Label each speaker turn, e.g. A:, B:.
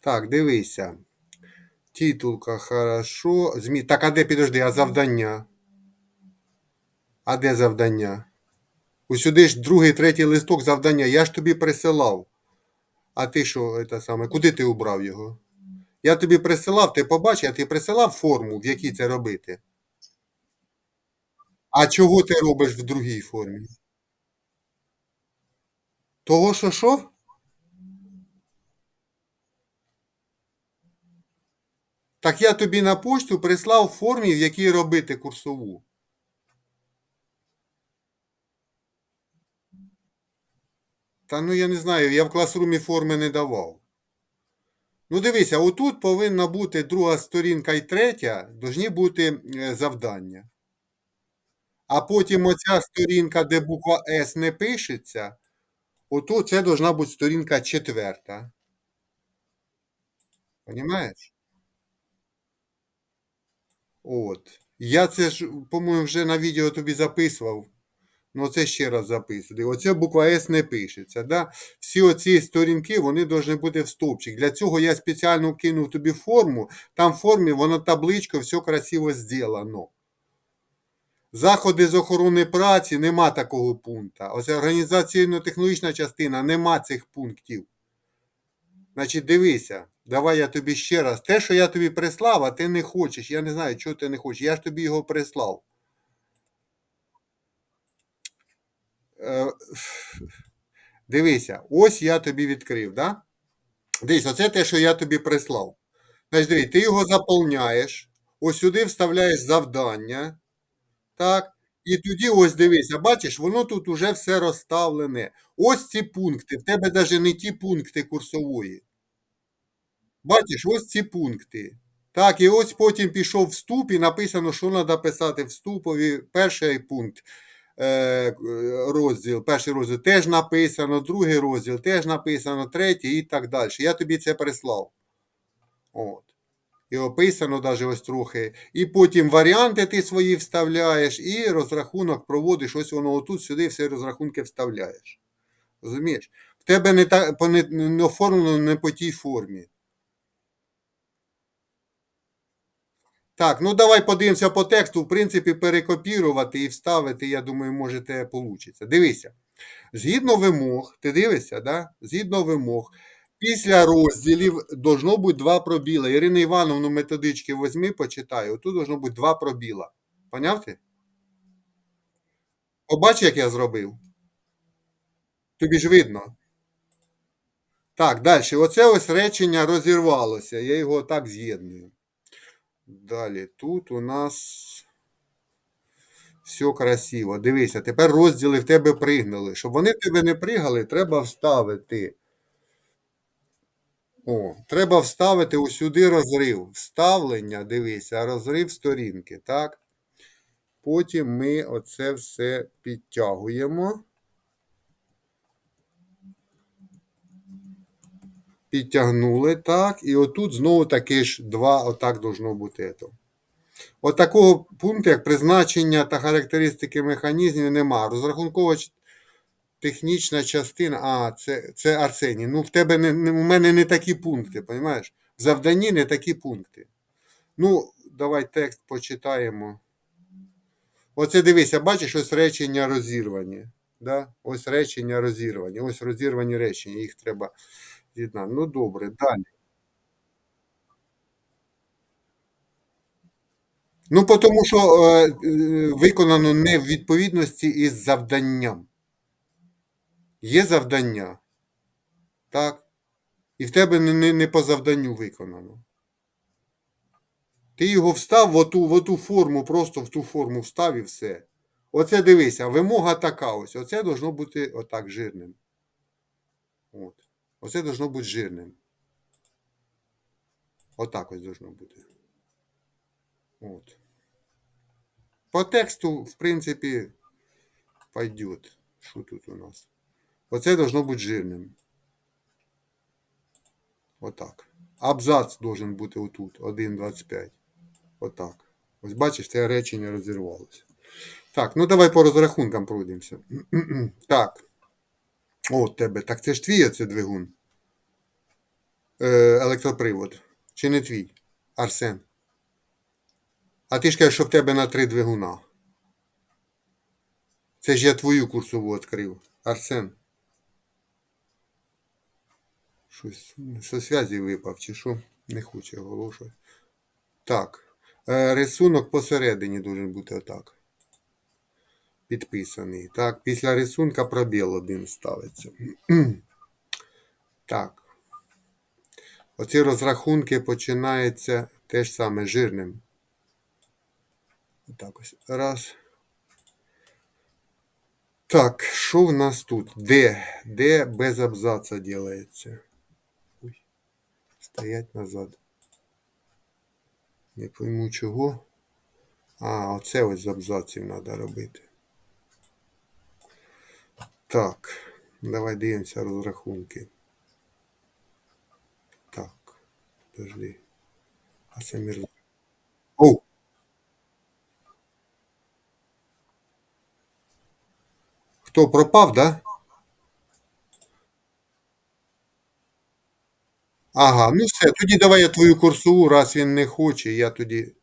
A: Так, дивися. Титулка, хорошо. Змі... Так, а де підожди, а завдання? А де завдання? Ось сюди ж другий, третій листок завдання. Я ж тобі присилав. А ти що, це саме, куди ти убрав його? Я тобі присилав, ти побачив, а ти присилав форму, в якій це робити. А чого ти робиш в другій формі? Того, що що? Так я тобі на пошту прислав формі, в якій робити курсову. Та ну я не знаю, я в класрумі форми не давав. Ну дивися, отут повинна бути друга сторінка і третя, повинні бути е, завдання. А потім оця сторінка, де буква С не пишеться, ото це повинна бути сторінка четверта. Понімаєш? От. Я це ж, по-моєму, вже на відео тобі записував. Ну, це ще раз записую. Оця буква С не пишеться. Да? Всі оці сторінки вони повинні бути в стовпчик. Для цього я спеціально кинув тобі форму. Там в формі воно табличко, все красиво зроблено. Заходи з охорони праці нема такого пункту. Ось організаційно-технологічна частина нема цих пунктів. Значить, дивися, давай я тобі ще раз. Те, що я тобі прислав, а ти не хочеш. Я не знаю, чого ти не хочеш. Я ж тобі його прислав. Е, Дивися, ось я тобі відкрив, да? Дивись, оце те, що я тобі прислав. Значить, дивись, ти його заповняєш, ось сюди вставляєш завдання. Так. І тоді ось дивися, бачиш, воно тут уже все розставлене. Ось ці пункти. В тебе навіть не ті пункти курсової. Бачиш, ось ці пункти. Так, і ось потім пішов вступ і написано, що треба писати вступові. Перший пункт е, розділ, перший розділ теж написано, другий розділ теж написано, третій і так далі. Я тобі це прислав. От. І описано навіть ось трохи. І потім варіанти ти свої вставляєш, і розрахунок проводиш. Ось воно отут сюди всі розрахунки вставляєш. Розумієш? В тебе не, та, не, не оформлено не по тій формі. Так, ну давай подивимося по тексту. В принципі, перекопірувати і вставити, я думаю, можете вийде. Дивися. Згідно вимог, ти дивишся, да? Згідно вимог, після розділів должно бути два пробіла. Ірина Івановну методички возьми, почитай. Отут должно бути два пробіла. Поняв ти? Побач, як я зробив? Тобі ж видно. Так, далі. Оце ось речення розірвалося. Я його так з'єдную. Далі. Тут у нас все красиво. Дивися, тепер розділи в тебе пригнали. Щоб вони в тебе не пригали, треба вставити. О, треба вставити усюди розрив. Вставлення, дивися, розрив сторінки, так? Потім ми оце все підтягуємо. Підтягнули, так. І отут знову таки ж два, отак должно бути. От такого пункту, як призначення та характеристики механізмів, нема. Розрахункова технічна частина. А, це це Арсеній. Ну, в тебе не, у мене не такі пункти, розумієш? В завданні не такі пункти. Ну, давай текст почитаємо. Оце дивися, бачиш, ось речення розірвані. Да? Ось речення розірвані. Ось розірвані речення, їх треба з'єднати. Ну, добре, далі. Ну, тому що е, е, виконано не в відповідності із завданням. Є завдання. Так? І в тебе не, не, не по завданню виконано. Ти його встав в оту, в оту форму, просто в ту форму встав і все. Оце дивися, вимога така ось. Оце должно бути отак жирним. От. Оце должно бути жирним. Отак ось должно бути. От. По тексту, в принципі, пойдет. Що тут у нас? Оце должно бути жирним. Отак. Абзац должен бути отут. 1,25. Отак. Ось бачиш, це речення розірвалося. Так, ну давай по розрахункам пройдемося. так. О, тебе. Так це ж твій оце двигун. е, електропривод? Чи не твій? Арсен? А ти ж кажеш, що в тебе на три двигуна. Це ж я твою курсову відкрив. Арсен. Щось со зв'язі випав, чи що? Не хоче оголошувати. Так. Е, рисунок посередині должен бути отак. Підписаний. Так, після рисунка пробіл один ставиться. так. Оці розрахунки починаються теж саме жирним. Так ось. Раз. Так, що в нас тут? Де? Де без абзаца делається? Ой. Стоять назад. Не пойму чого. А, оце ось з абзаців треба робити. Так, давай дивимося розрахунки. Так, подожди. А це мір... О! Хто пропав, да? Ага, ну все, тоді давай я твою курсову, раз він не хоче, я тоді